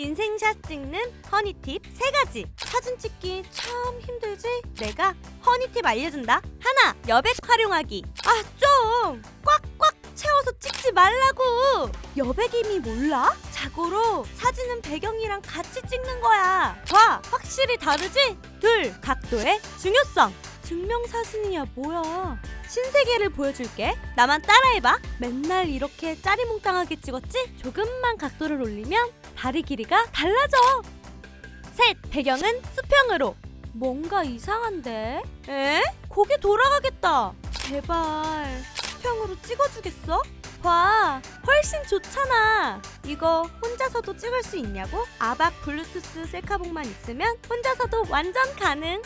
인생샷 찍는 허니팁 세가지. 사진 찍기 참 힘들지? 내가 허니팁 알려준다. 하나 여백 활용하기. 아 좀! 꽉꽉 채워서 찍지 말라고! 여백임이 몰라? 자고로 사진은 배경이랑 같이 찍는 거야. 봐 확실히 다르지? 둘 각도의 중요성. 증명사진이야 뭐야 신세계를 보여줄게 나만 따라해봐 맨날 이렇게 짜리몽땅하게 찍었지? 조금만 각도를 올리면 다리 길이가 달라져 셋 배경은 수평으로 뭔가 이상한데? 에? 고개 돌아가겠다 제발 수평으로 찍어주겠어? 봐 훨씬 좋잖아 이거 혼자서도 찍을 수 있냐고? 아박 블루투스 셀카봉만 있으면 혼자서도 완전 가능